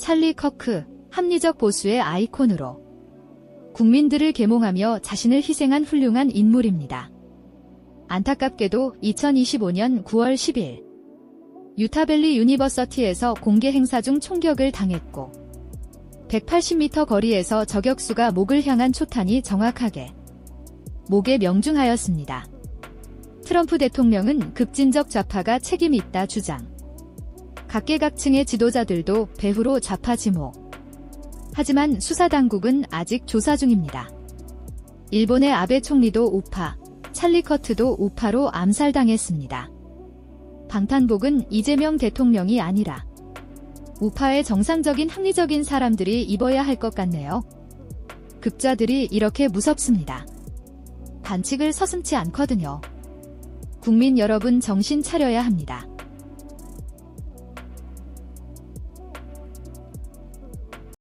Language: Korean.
찰리 커크, 합리적 보수의 아이콘으로 국민들을 계몽하며 자신을 희생한 훌륭한 인물입니다. 안타깝게도 2025년 9월 10일 유타밸리 유니버서티에서 공개 행사 중 총격을 당했고 180m 거리에서 저격수가 목을 향한 초탄이 정확하게 목에 명중하였습니다. 트럼프 대통령은 급진적 좌파가 책임 있다 주장. 각계각층의 지도자들도 배후로 좌파 지목. 하지만 수사당국은 아직 조사 중입니다. 일본의 아베 총리도 우파, 찰리 커트도 우파로 암살당했습니다. 방탄복은 이재명 대통령이 아니라 우파의 정상적인 합리적인 사람들이 입어야 할 것 같네요. 극자들이 이렇게 무섭습니다. 반칙을 서슴지 않거든요. 국민 여러분 정신 차려야 합니다.